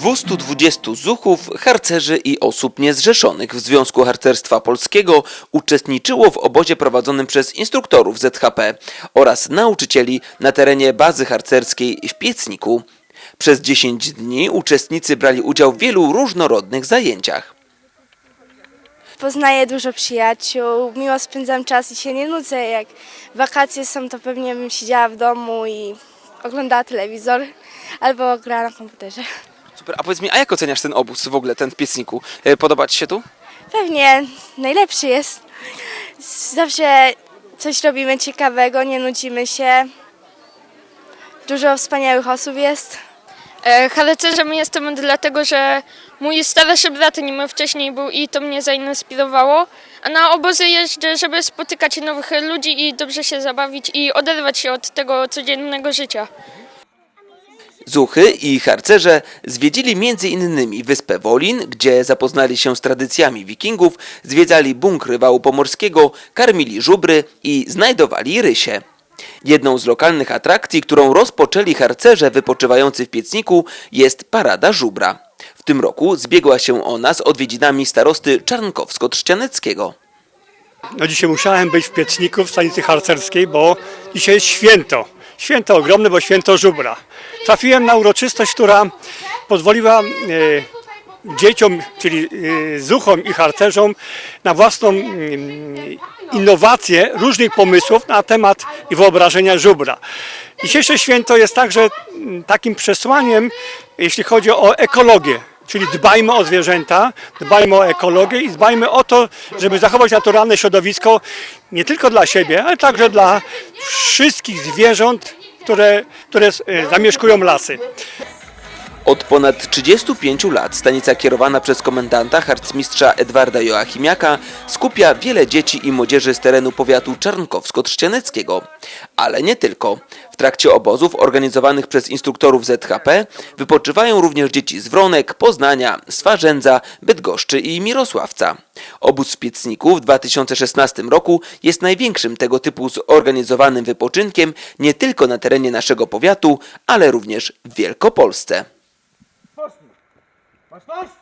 220 zuchów, harcerzy i osób niezrzeszonych w Związku Harcerstwa Polskiego uczestniczyło w obozie prowadzonym przez instruktorów ZHP oraz nauczycieli na terenie bazy harcerskiej w Piecniku. Przez 10 dni uczestnicy brali udział w wielu różnorodnych zajęciach. Poznaję dużo przyjaciół, miło spędzam czas i się nie nudzę. Jak wakacje są, to pewnie bym siedziała w domu i oglądała telewizor albo grała na komputerze. Super, a powiedz mi, a jak oceniasz ten obóz w ogóle, ten w Piecniku? E, Podoba Ci się tu? Pewnie najlepszy jest. Zawsze coś robimy ciekawego, nie nudzimy się. Dużo wspaniałych osób jest. E, Harcerzem jestem dlatego, że mój starszy brat nim wcześniej był i to mnie zainspirowało. A na obozy jeżdżę, żeby spotykać nowych ludzi i dobrze się zabawić i oderwać się od tego codziennego życia. Zuchy i harcerze zwiedzili m.in. wyspę Wolin, gdzie zapoznali się z tradycjami wikingów, zwiedzali bunkry wału pomorskiego, karmili żubry i znajdowali rysie. Jedną z lokalnych atrakcji, którą rozpoczęli harcerze wypoczywający w Piecniku jest Parada Żubra. W tym roku zbiegła się ona z odwiedzinami starosty Czarnkowsko-Trzcianeckiego. No dzisiaj musiałem być w Pieczniku, w stanicy harcerskiej, bo dzisiaj jest święto. Święto ogromne, bo święto żubra. Trafiłem na uroczystość, która pozwoliła e, dzieciom, czyli e, zuchom i harcerzom na własną mm, innowację różnych pomysłów na temat i wyobrażenia żubra. Dzisiejsze święto jest także mm, takim przesłaniem, jeśli chodzi o ekologię. Czyli dbajmy o zwierzęta, dbajmy o ekologię i dbajmy o to, żeby zachować naturalne środowisko nie tylko dla siebie, ale także dla wszystkich zwierząt, które, które e, zamieszkują lasy. Od ponad 35 lat stanica kierowana przez komendanta harcmistrza Edwarda Joachimiaka skupia wiele dzieci i młodzieży z terenu powiatu czarnkowsko-trzcianeckiego. Ale nie tylko. W trakcie obozów organizowanych przez instruktorów ZHP wypoczywają również dzieci z Wronek, Poznania, Swarzędza, Bydgoszczy i Mirosławca. Obóz w Piecniku w 2016 roku jest największym tego typu zorganizowanym wypoczynkiem nie tylko na terenie naszego powiatu, ale również w Wielkopolsce. Was los?